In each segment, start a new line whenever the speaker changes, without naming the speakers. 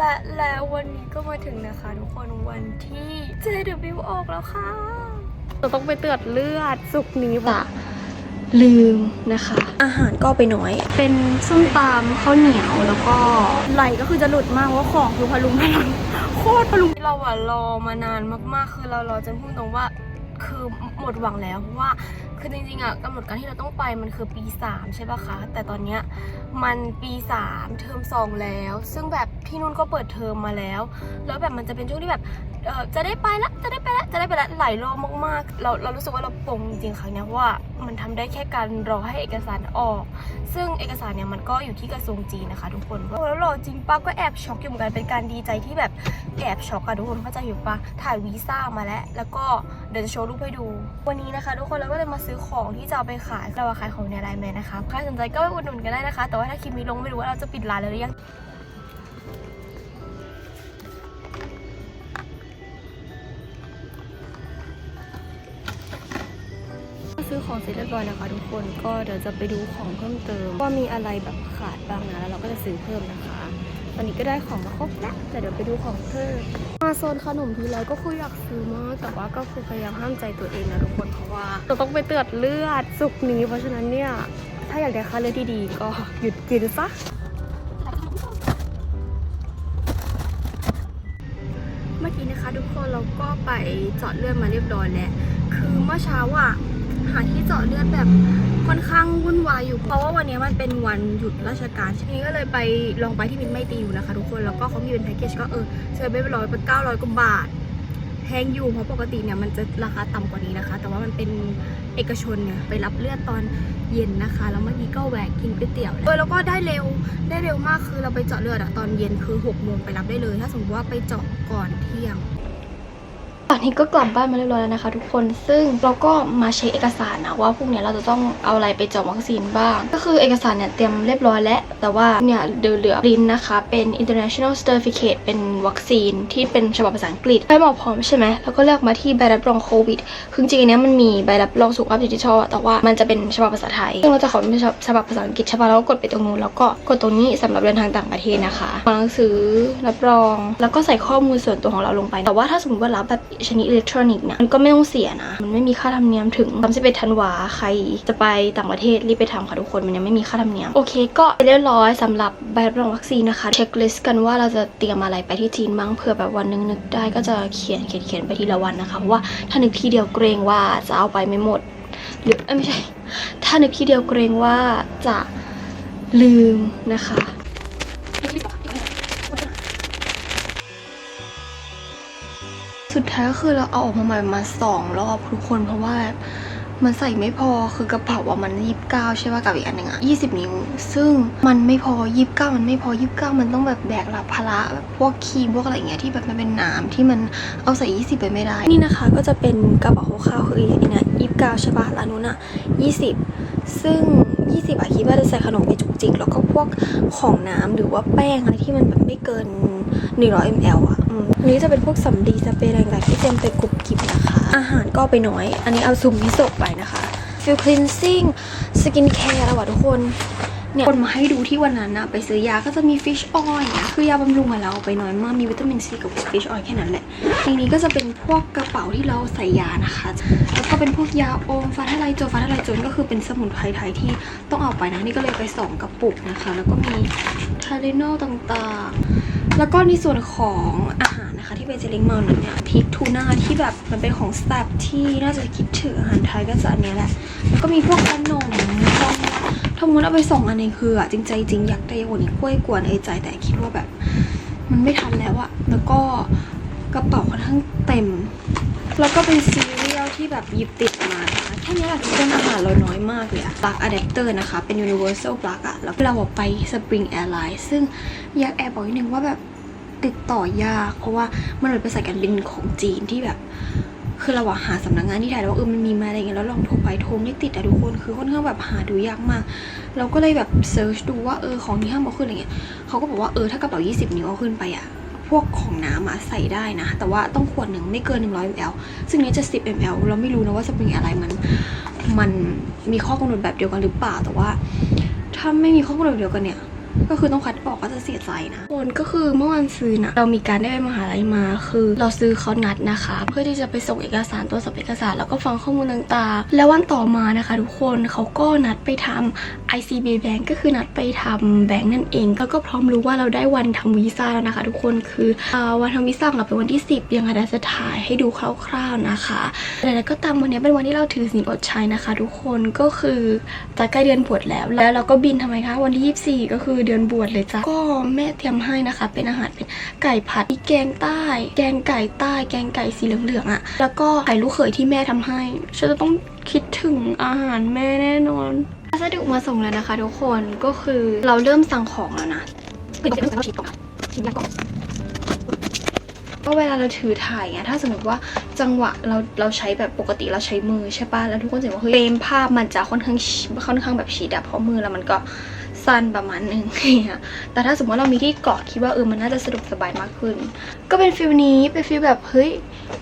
และแล้ววันนี้ก็มาถึงนะคะ ทุกคนวันที่ JW ออกแล้วค่ะเราต้องไปตรวจเลือดสุกร์นี้
จะ
ปะ
ลืมนะคะ อาหารก็ไปน้อย เป็นส้มตำข้าวเหนียวแล้วก็
ไหลก็คือจะหลุดมากเพราะว่าของคือพลุงพลังโคตรพลุงเราอะรอมานานมากๆ คือเรารอจนพูดตรงว่าคือหมดหวังแล้วเพราะว่า คือจริงๆอะกำหนดการที่เราต้องไปมันคือปี 3 ใช่ปะคะ แต่ตอนเนี้ยมันปี 3 เทอม2 แล้ว ซึ่งแบบที่นู่นก็เปิดเทอมมาแล้ว แล้วแบบมันจะเป็นช่วงที่แบบเออจะได้ไปละจะได้ไปละจะได้ไปละหลายรอบมากๆ เราเรารู้สึกว่าเราปงจริงๆครั้งเนี้ยว่ามันทำได้แค่การรอให้เอกสารออก ซึ่งเอกสารเนี่ยมันก็อยู่ที่กระทรวงจีนนะคะ ทุกคนแล้วรอจริงป้าก็แอบช็อกอยู่เหมือนกันเป็นการดีใจที่แบบแอบช็อกอะทุกคนเข้าใจอยู่ปะถ่ายวีซ่ามาแล้ว แล้วก็ เดี๋ยวจะโชว์รูปให้ดู วันนี้นะคะ ทุกคนเราก็เลยมาซื้อของที่จะเอาไปขายเราขายของในไลน์แมนนะคะใครสนใจก็ไปอุดหนุนกันได้นะคะ แต่ว่าถ้าคลิปนี้ลงไม่รู้ว่าเราจะปิดร้านเลยหรือยังซื้อของเสร็จเรียบร้อยนะคะ ทุกคนก็เดี๋ยวจะไปดูของเพิ่มเติม ว่ามีอะไรแบบขาดบ้างนะแล้วเราก็จะซื้อเพิ่มนะคะ ตอนนี้ก็ได้ของมาครบแล้วแต่เดี๋ยวไปดูของเพิ่ม โซนขนมทีไรก็คืออยากซื้อมาก แต่ว่าก็คือพยายามห้ามใจตัวเองนะทุกคนเพราะว่าเราต้องไปเตือดเลือดสุกนี้ เพราะฉะนั้นเนี่ย ถ้าอยากได้ค่าเลือดดีๆก็หยุดกินซะเมื่อกี้นะคะทุกคนเราก็ไปเจาะเลือดมาเรียบร้อยแล้วคือเมื่อเช้าอะ หาที่เจาะเลือดแบบค่อนข้างวุ่นวายอยู่ เพราะว่าวันนี้มันเป็นวันหยุดราชการทีนี้ก็เลยไปลองไปที่มินไม่ตีอยู่นะคะทุกคนแล้วก็เขามีเป็นแพ็กเกจก็เออเซอร์ไปร้อยเป็นเก้าร้อยกว่าบาทแพงอยู่เพราะปกติเนี่ยมันจะราคาต่ำกว่านี้นะคะ แต่ว่ามันเป็นเอกชนเนี่ยไปรับเลือดตอนเย็นนะคะ แล้วเมื่อกี้ก็แวะกินก๋วยเตี๋ยวเออแล้วก็ได้เร็วได้เร็วมากคือเราไปเจาะเลือดอะตอนเย็นคือ6กโมงไปรับได้เลย ถ้าสมมติว่าไปเจาะก่อนเที่ยง
ตอนนี้ก็กลับบ้านมาเรียบร้อยแล้วนะคะ ทุกคนซึ่งเราก็มาเช็คเอกสารนะว่าพรุ่งนี้เราจะต้องเอาอะไรไปเจาะวัคซีนบ้าง ก็คือเอกสารเนี่ยเตรียมเรียบร้อยแล้ว แต่ว่าเนี่ยเดือเหลือปรินนะคะ เป็น international certificate เป็นวัคซีนที่เป็นฉบับภาษาอังกฤษให้หมอพร้อมใช่ไหมแล้วก็เลือกมาที่ใบรับรองโควิดคือจริงๆอันเนี้ยมันมีใบรับรองสุขภาพดิจิทัลอะแต่ว่ามันจะเป็นฉบับภาษาไทยซึ่งเราจะขอเป็นฉบับภาษาอังกฤษใช่ปะแล้วก็กดไปตรงนู้นแล้วก็กดตรงนี้สำหรับเดินทางต่างประเทศนะคะหนังสือรับรอง แล้วก็ใส่ข้อมูลส่วนตัวของเราลงไป แต่ว่าถ้าสมมติว่ารับแบบชนิดอิเล็กทรอนิกส์เนี่ยมันก็ไม่ต้องเสียนะ มันไม่มีค่าธรรมเนียมถึง31ธันวาใครจะไปต่างประเทศรีบไปทำค่ะทุกคนมันยังไม่มีค่าธรรมเนียม โอเค ก็เรียบร้อยสำหรับใบรับรองวัคซีนนะคะเช็คลิสต์กันว่าเราจะเตรียมอะไรไปที่จีนบ้างเผื่อแบบวันนึงนึกได้ก็จะเขียนเขียนเขียนไปทีละวันนะคะเพราะว่าถ้านึกทีเดียวเกรงว่าจะเอาไปไม่หมดหรือไม่ใช่ ถ้านึกทีเดียวเกรงว่าจะลืมนะคะ สุดท้ายก็คือเราเอาออกมาใหม่มาสองรอบทุกคนเพราะว่ามันใส่ไม่พอคือกระเป๋าอะมันยีิบเก้าใช่ป่ะกับอีกอันหนึ่งอะยี่สิบนิ้ว ซึ่งมันไม่พอยีิบเก้ามันไม่พอยี่สิบเก้ามันต้องแบบแบกรับภาระแบบพวกครีมพวกอะไรอย่างเงี้ยที่แบบมันเป็นน้ำที่มันเอาใส่ยี่สิบไปไม่ได้ นี่นะคะก็จะเป็นกระเป๋าคร่าวคืออันเนี้ยยี่สิบเก้าใช่ป่ะร้านนู้นอะยี่สิบซึ่ง ยี่สิบอะคิดว่าจะใส่ขนมไปจุกจิก แล้วก็พวกของน้ำหรือว่าแป้งอะไรที่มันแบบไม่เกิน 100 ml อะอืมอันนี้จะเป็นพวกสำลีสเปรย์ต่างๆที่เต็มไปกรุบกริบนะคะ อาหารก็ไปน้อย อันนี้เอาซุมมิโซะไปนะคะฟิลคลีนซิ่งสกินแคร์แล้วะทุกคน เนี่ยคนมาให้ดูที่วันนั้นนะไปซื้อยาก็จะมีฟิชออยล์นี่ยคือยาบำรุงอะเราเอาไปน้อยมากมีวิตามินซีกับฟิชออยล์แค่นั้นแหละในนี้ก็จะเป็นพวกกระเป๋าที่เราใส่ยานะคะแล้วก็เป็นพวกยาอมฟ้าทลายโจรฟ้าทลายโจรก็คือเป็นสมุนไพรไทยที่ต้องเอาไปนะนี่ก็เลยไปสองกระปุกนะคะ แล้วก็มีทาริโนต่างๆ แล้วก็ในส่วนของอาหารนะคะที่เป็นเจลิงเมาหนึ่งเนี่ยพริกทูน่าที่แบบมันเป็นของสแตบที่น่าจะคิดถึงอาหารไทยก็จะอันนี้แหละแล้วก็มีพวกขนมพวกามุนเอาไปส่งอันเองคืออะจริงใจจริงอยากได้กว่านี้กล้วยกวนไอ้ใจแต่คิดว่าแบบ มันไม่ทันแล้วอะแล้วก็กระเป๋าค่อนข้างเต็ม แล้วก็เป็นซีเรียลที่แบบหยิบติดมาแค่นี้แหละทุกคนอาหารเราน้อยมากเลยอะปลั๊กอะแดปเตอร์นะคะ เป็น universal plug อะแล้วเราไป Spring Airlines ซึ่งอยากแอบบอกนิดนึงว่าแบบติดต่อยาก เพราะว่ามันเป็นสายการบินของจีนที่แบบ คือเราอะหาสำนักงานที่ไทยแล้วว่าเออมันมีมาอะไรเงี้ยแล้วลองโทรไปโทรไม่ติดอะทุกคนคือค่อนข้างแบบหาดูยากมาก เราก็เลยแบบเซิร์ชดูว่าเออของที่ห้ามเอาขึ้นอะไรเงี้ยเขาก็บอกว่าเออถ้ากระเป๋า 20 นิ้วเอาขึ้นไปอะพวกของน้ำอะใส่ได้นะ แต่ว่าต้องขวดหนึ่งไม่เกิน 100 ml ซึ่งนี้จะ 10 ml เราไม่รู้นะว่าสปริงอะไรมัน มันมีข้อกำหนดแบบเดียวกันหรือเปล่าแต่ว่า ถ้าไม่มีข้อกำหนดเดียวกันเนี่ย ก็คือต้องคัดออกก็จะเสียใจนะคนก็คือเมื่อวันซื้อนะเรามีการได้ไปมหาลัยมา คือเราซื้อเขานัดนะคะ เพื่อที่จะไปส่งเอกสารตัวสอบเอกสารแล้วก็ฟังข้อมูลต่างๆ แล้ววันต่อมานะคะ ทุกคนเขาก็นัดไปทำ ICB Bank ก็คือนัดไปทำแบงก์นั่นเอง แล้วก็พร้อมรู้ว่าเราได้วันทำวีซ่าแล้วนะคะ ทุกคนคืออวันทำวีซ่าเราเป็นวันที่ 10 ยังไงจะถ่ายให้ดูคร่าวๆนะคะแต่แล้วก็ตามวันนี้เป็นวันที่เราถือศีลอดใช้นะคะ ทุกคนก็คือจะใกล้เดือนบวชแล้ว แล้วเราก็บินทำไมคะวันที่ 24 ก็คือเดือนบวชเลยจ้ะก็แม่เตรียมให้นะคะ เป็นอาหารเป็นไก่ผัดมีแกงใต้ แกงไก่ใต้ แกงไก่สีเหลืองๆอะ่ะ แล้วก็ไข่ลูกเขยที่แม่ทำให้ฉันจะต้องคิดถึงอาหารแม่แน่นอน พัสดุมาส่งแล้วนะคะ ทุกคนก็คือเราเริ่มสั่งของแล้วนะเป็นเรื่องฉีดก่อนฉีดก่อนก็เวลาเราถือถ่ายไงถ้าสมมติว่าจังหวะเราเราใช้แบบปกติเราใช้มือใช่ป่ะแล้วทุกคนจะเห็นว่าเฮ้ยเฟรมภาพมันจะค่อนข้างค่อนข้างแบบฉีดอะเพราะมือแล้วมันก็ สั้นประมาณนึงเนี่ยแต่ถ้าสมมติเรามีที่เกาะคิดว่าเออมันน่าจะสะดวกสบายมากขึ้น ก็เป็นฟิลนี้เป็นฟิลแบบเฮ้ย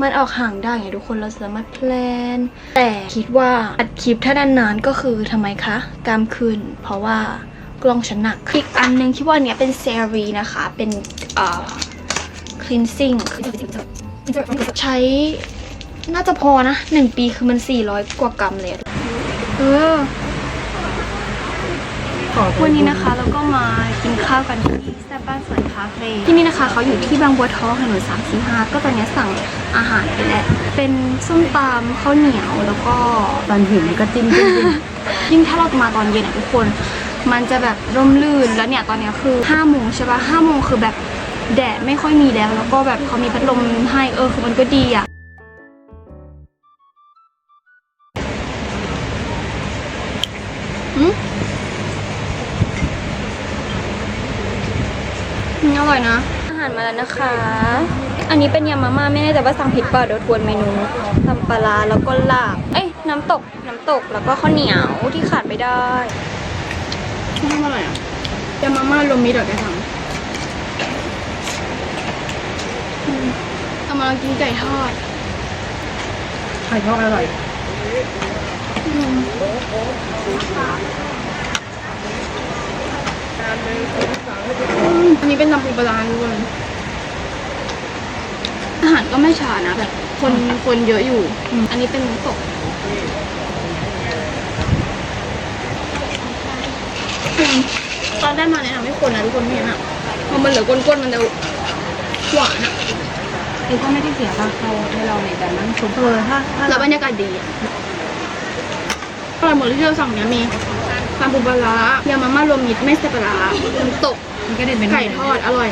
มันออกห่างได้ไงทุกคนเราสามารถแพลน แต่คิดว่าอัดคลิปถ้านานๆก็คือทำไมคะกลามขึ้น เพราะว่ากล้องฉันหนักอีกอันนึงคิดว่าเนี้ยเป็นเซรีนะคะ เป็นเอ่อ cleansing ใช้น่าจะพอนะหนึ่งปีคือมัน 400 กว่ากรัมเลยเออ วันนี้นะคะเราก็มากินข้าวกันที่แซ่บบ้านสวนคาเฟ่ที่นี่นะคะเขาอยู่ที่บางบัวทองถนนสามสี่ห้าก็ตอนนี้สั่งอาหารไปแล้วเป็นส้มตำข้าวเหนียวแล้วก็
ตอนหิวมันก็จิ้มจิ้มจิ้ม
ยิ่งถ้าเรามาตอนเย็นอะทุกคน มันจะแบบร่มรื่นแล้วเนี่ยตอนเนี้ยคือ5้าโมงใช่ปะห้าโมงคือแบบแดดไม่ค่อยมีแล้ว แล้วก็แบบเขามีพัดลมให้เออคือมันก็ดีอะ อืมอร่อยนะ อาหารมาแล้วนะคะ อันนี้เป็นยำมาม่าไม่แน่ใจว่าสั่งผิดเปล่าเดี๋ยวทวนเมนูตำปลาร้าแล้วก็ลาบ เอ้ยน้ำตกน้ำตกแล้วก็ข้าวเหนียวที่ขาดไม่ได้ทำอะไรอะยำมาม่ารวมมิตรเหรอแกทำอืมเอามากินไก่ทอด
ไข่ทอดอร่อย
อืมอันนี้ เป็นตำปูปลาร้าด้วยอาหารก็ไม่ชานะแบบคนคนเยอะอยู่ อันนี้เป็นน้ำตกอืมตอนได้มาแนะนำให้คนนะทุกคนไม่เห็นอะพอมันเหลือก้นๆมันจะหวานอะ
คือถ้าไม่ได้เสียค่าเข้าให้เราในการนั่งชมเออถ้าถ้า
แล้วบรรยากาศดีอะอร่อยหมดที่เราสั่งเนี้ยมีตำปูปลาร้ายำมาม่ารวมมิตรไม่ใส่ปลาร้าน้ำตก
มันก็เด็ดเป็น
ไก่ทอดอร่อย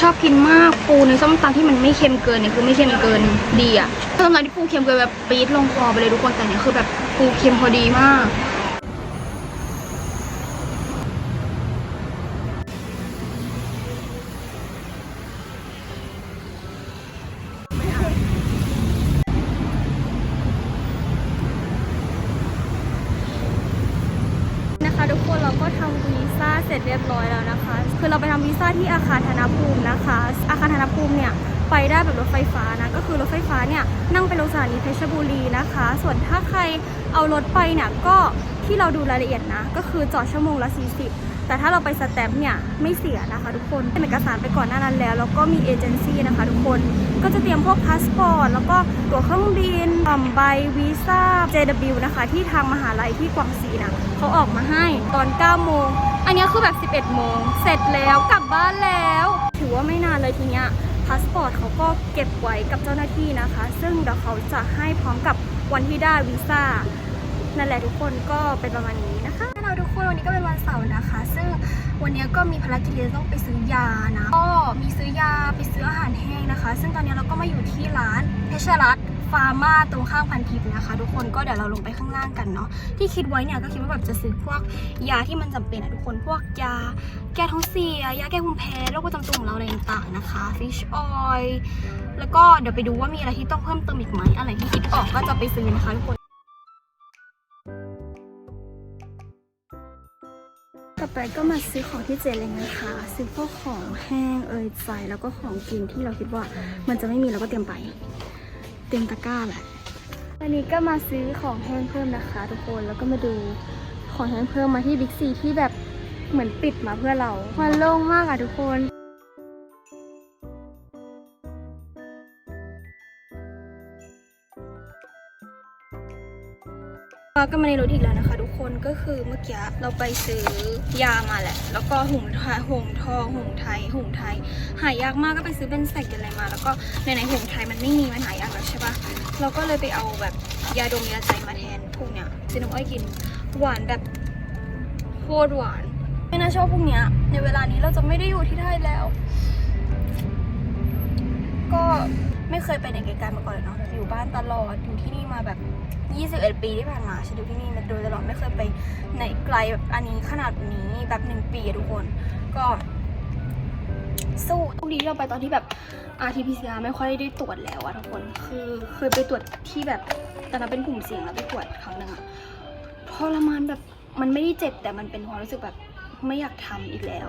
ชอบกินมากปูในส้มตำที่มันไม่เค็มเกินเนี่ยคือไม่เค็มเกินดีอะส้มตำที่ปูเค็มเกินแบบปี๊ดลงคอไปเลยทุกคนแต่เนี่ยคือแบบปูเค็มพอดีมาก นะคะทุกคนเราก็ทำ วีซ่าเสร็จเรียบร้อยแล้วนะคะ คือเราไปทำวีซ่าที่อาคารธนภูมินะคะ อาคารธนภูมิเนี่ยไปได้แบบรถไฟฟ้านะ ก็คือรถไฟฟ้าเนี่ยนั่งไปลงสถานีเพชรบุรีนะคะ ส่วนถ้าใครเอารถไปเนี่ยก็ที่เราดูรายละเอียดนะ ก็คือจอดชั่วโมงละ 40 แต่ถ้าเราไปสแตมป์เนี่ยไม่เสียนะคะทุกคนเป็นเอกสารไปก่อนหน้านั้นแล้วแล้วก็มีเอเจนซี่นะคะทุกคนก็จะเตรียมพวกพาสปอร์ตแล้วก็ตั๋วเครื่องบินอ่ำใบวีซ่า JW นะคะที่ทางมหาลัยที่กวางซีนะเขาออกมาให้ตอน9โมงอันนี้คือแบบ 11 โมง เสร็จแล้วกลับบ้านแล้ว ถือว่าไม่นานเลยทีเนี้ยพาสปอร์ตเขาก็เก็บไว้กับเจ้าหน้าที่นะคะ ซึ่งเดี๋ยวเขาจะให้พร้อมกับวันที่ได้วีซ่านั่นแหละทุกคนก็เป็นประมาณนี้ คนวันนี้ก็เป็นวันเสาร์นะคะ ซึ่งวันนี้ก็มีภารกิจที่ต้องไปซื้อยานะ ก็มีซื้อยาไปซื้ออาหารแห้งนะคะ ซึ่งตอนนี้เราก็มาอยู่ที่ร้านเพชรรัตน์ฟาร์มาตรงข้างพันทิพย์นะคะ ทุกคนก็เดี๋ยวเราลงไปข้างล่างกันเนาะที่คิดไว้เนี่ยก็คิดว่าแบบจะซื้อพวกยาที่มันจำเป็นอะทุกคนพวกยาแก้ท้องเสียยาแก้ภูมิแพ้โรคประจำตัวของเราอะไรต่างๆนะคะ fish oil แล้วก็เดี๋ยวไปดูว่ามีอะไรที่ต้องเพิ่มเติมอีกไหมอะไรที่คิดออกก็จะไปซื้อนะคะทุกคน ไปก็มาซื้อของที่เจเลยนะคะ ซื้อพวกของแห้งเอยใจแล้วก็ของกินที่เราคิดว่ามันจะไม่มีเราก็เตรียมไป เตรียมตะกร้าแหละวันนี้ก็มาซื้อของแห้งเพิ่มนะคะ ทุกคนแล้วก็มาดูของแห้งเพิ่มมาที่บิ๊กซีที่แบบเหมือนปิดมาเพื่อเรา มันโล่งมากอะทุกคน เราก็มาในรถอีกแล้วนะคะ ทุกคนก็คือเมื่อกี้เราไปซื้อยามาแหละ แล้วก็หงทาหงทองหงไทยหงไทย หายากมากก็ไปซื้อเป็นแสกอะไรมา แล้วก็ในในหงไทยมันไม่มีมันหายากแล้วใช่ปะเราก็เลยไปเอาแบบยาดมยาใจมาแทนพวกเนี้ยซื้อน้ำอ้อยกินหวานแบบโคตรหวานไม่น่าชอบพวกเนี้ยในเวลานี้เราจะไม่ได้อยู่ที่ไทยแล้ว ก็ไม่เคยไปไหนไกลๆมาก่อนเลยเนาะอยู่บ้านตลอดอยู่ที่นี่มาแบบ 21 ปีที่ผ่านมาฉันอยู่ที่นี่มาโดยตลอดไม่เคยไปไหนไกลแบบอันนี้ขนาดนี้แบบหนึ่งปีอะทุกคน ก็สู้ทุกดีที่เราไปตอนที่แบบ RT-PCR ไม่ค่อยได้ตรวจแล้วอะทุกคน คือเคยไปตรวจที่แบบตอนนั้นเป็นกลุ่มเสี่ยงแล้วไปตรวจครั้งหนึ่งอะทรมานแบบมันไม่ได้เจ็บแต่มันเป็นความรู้สึกแบบไม่อยากทำอีกแล้ว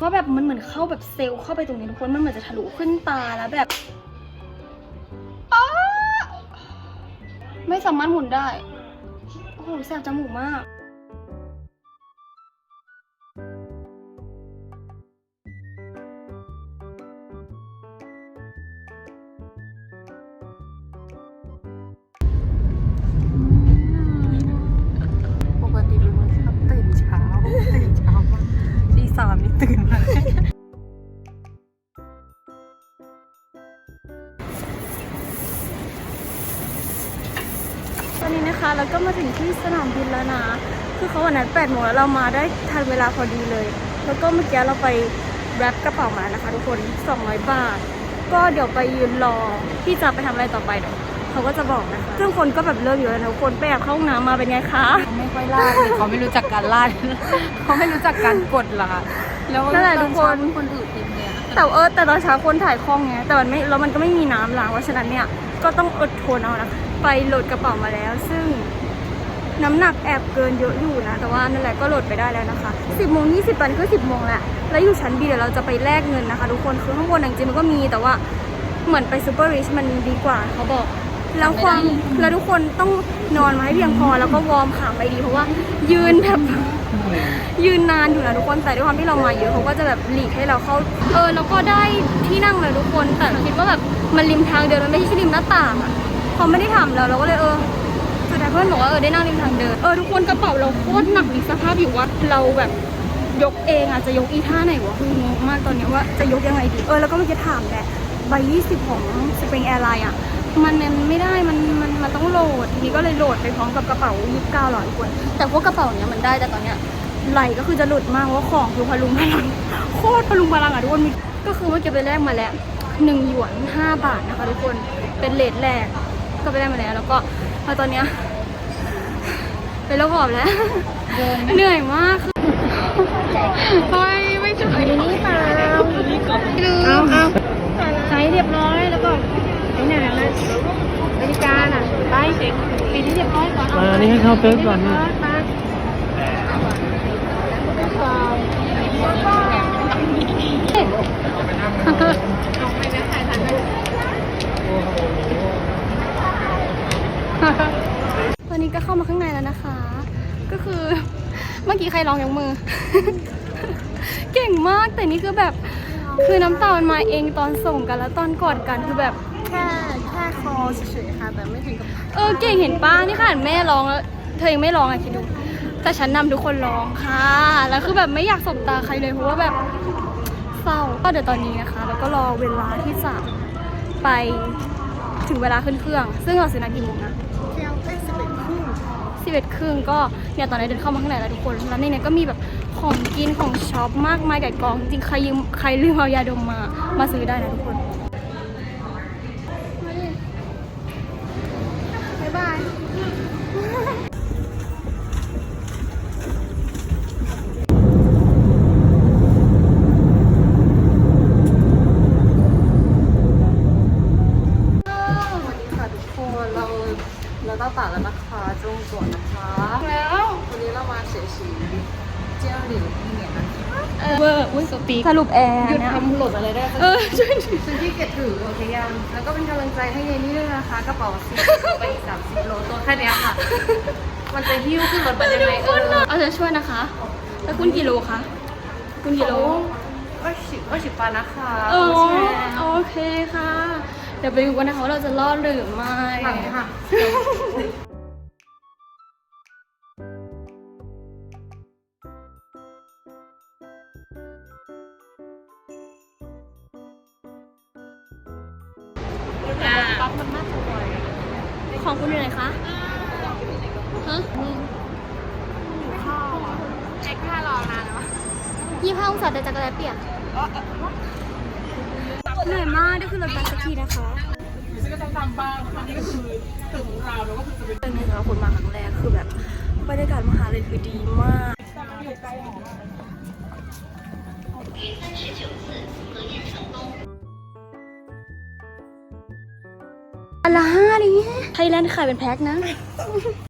ว่าแบบมันเหมือนเข้าแบบเซลล์เข้าไปตรงนี้ทุกคนมันเหมือนจะทะลุขึ้นตาแล้วแบบ สามารถหมุนได้ โอ้โหแสบจมูกมาก
มา
ถึงที่สนามบินแล้วนะ คือเขาวันนั้น8โมงแล้วเรามาได้ทันเวลาพอดีเลย แล้วก็เมื่อกี้เราไปแรปกระเป๋ามานะคะทุกคน 200 บาท ก็เดี๋ยวไปยืนรอที่จะไปทำอะไรต่อไปเดี๋ยวเขาก็จะบอกนะคะ ซึ่งคนก็แบบเริ่มอยู่แล้วนะทุกคนไปแอบเข้าห้องน้ำมาเป็นไงคะ
เขาไม่ค่อยลาดเลยเขาไม่รู้จักการลาดเขาไม่รู้จักการกดลาดแล้ว
นั่นแหละทุกคน
ตอเช้าคนอื่นเต็มเลยอะ
แต่เออแต่ตอนเช้าคนถ่ายคล่องไงแต่มันไม่แล้วมันก็ไม่มีน้ำล้างเพราะฉะนั้นเนี่ยก็ต้องอดทนเอานะคะไปโหลดกระเป๋ามาแล้ว ซึ่ง น้ำหนักแอบเกินเยอะอยู่นะ แต่ว่านั่นแหละก็โหลดไปได้แล้วนะคะ 10โมง20ตอนนี้ก็ 10โมงแหละแล้วอยู่ชั้นบีเดี๋ยวเราจะไปแลกเงินนะคะ ทุกคนคือข้างบนจริงๆมันก็มีแต่ว่าเหมือนไปซูเปอร์ริชมันดีกว่าเขาบอก แล้วความแล้วทุกคนต้องนอนมาให้เพียงพอแล้วก็วอร์มขาไปดีเพราะว่ายืนแบบยืนนานอยู่นะทุกคนแต่ด้วยความที่เรามาเยอะเขาก็จะแบบหลีกให้เราเข้าเออแล้วก็ได้ที่นั่งเลยทุกคน แต่คิดว่าแบบมันริมทางเดินมันไม่ใช่ริมหน้าต่างอะเขาไม่ได้ทำแล้วเราก็เลยเออ สุดท้ายเพื่อนบอกว่าเออได้นั่งริมทางเดิน เออทุกคนกระเป๋าเราโคตรหนักมีสภาพอยู่ว่าเราแบบยกเองอะจะยกอีท่าไหนวะคืองงมากตอนเนี้ยว่าจะยกยังไงดี เออแล้วก็เมื่อกี้ถามแหละใบ20 ของ Spring Airline อะ มันมันไม่ได้มันมันมันต้องโหลด ทีนี้ก็เลยโหลดไปพร้อมกับกระเป๋า29หลอดทุกคนแต่พวกกระเป๋าเนี้ยมันได้แต่ตอนเนี้ยไหลก็คือจะหลุดมากเพราะว่าของคือพลุงพลังโคตรพลุงพลังอะทุกคนมีก็คือเมื่อกี้ไปแลกมาแล้วหนึ่งหยวนห้าบาทนะคะทุกคนเป็นเลทแรกก็ไปแลกมาแล้ว แล้วก็มาตอนเนี้ย เป็นระบอบแล้ว เหนื่อยมากคือเฮ้ยไม่ใช่อยู่นี่เปล่าลืม
ใช้เรียบร้อยแล้วก็ไอ้นั่นนะนาฬิกาน่ะไปปิดให้เรียบร้อยก่อน
มาอันนี้ให้เข้าเฟซก่อนนะ
ไป
ตอนนี้ก็เข้ามาข้างในแล้วนะคะ ก็คือเมื่อกี้ใครร้องยกมือ เก่งมากแต่นี่คือแบบคือน้ำตามันมาเองตอนส่งกันแล้วตอนกอดกันคือแบบ
แค่แค่คอเฉยๆค่ะแต่ไม่ถึงกับ
เออเก่งเห็นป้านี่ค่ะแม่ร้องแล้วเธอยังไม่ร้องอะคิดดู แต่ฉันนำทุกคนร้องค่ะ แล้วคือแบบไม่อยากสบตาใครเลยเพราะว่าแบบเศร้าก็เดี๋ยวตอนนี้นะคะ แล้วก็รอเวลาที่จะไปถึงเวลาขึ้นเครื่อง ซึ่งเราซื้อนากี่โมงนะ
สิบเอ็ดครึ่ง
ก็เนี่ยตอนนี้เดินเข้ามาข้างในแล้วทุกคนแล้วในนี้ก็มีแบบของกินของช็อปมากมายไก่กองจริงใครยืมใครลืมเอายาดมมามาซื้อได้นะทุกคน
รุ
ปแอร์
หยุด
เนี่ย
ทำหล่นอะไรได้
เออช่วย
ซื้อที่เก็บถือโอเคยังแล้วก็เป็นกำลังใจให้เยนี่ด้วยนะคะกระเป๋าสิบไปอีกสามสิบโลตัวแค่เนี้ยค่ะ มันจะหิ้วขึ้นรถไปยังไงเออ
เอาจะช่วยนะคะ แล้วคุณกิโลคะคุณกิโล
ก็สิบก็สิบปานะคะ
โอ้
ใช่
โอเคค่ะ เดี๋ยวไปดูกันนะคะว่าเราจะรอดหรือไม่
หลังค่ะ
อ่าของคุณอยู่ไหนคะฮะ
แอคท่ารอนานวะ
ยี่ห้าองศาแต่จักรแลเปียกเหนื่อยมากได้ขึ้นรถบัสสักทีนะคะเป็นไงคะคนมาครั้งแรกคือแบบบรรยากาศมหาลัยคือดีมากอั ละห้าดิไทยแลนด์ขายเป็นแพ็คนะ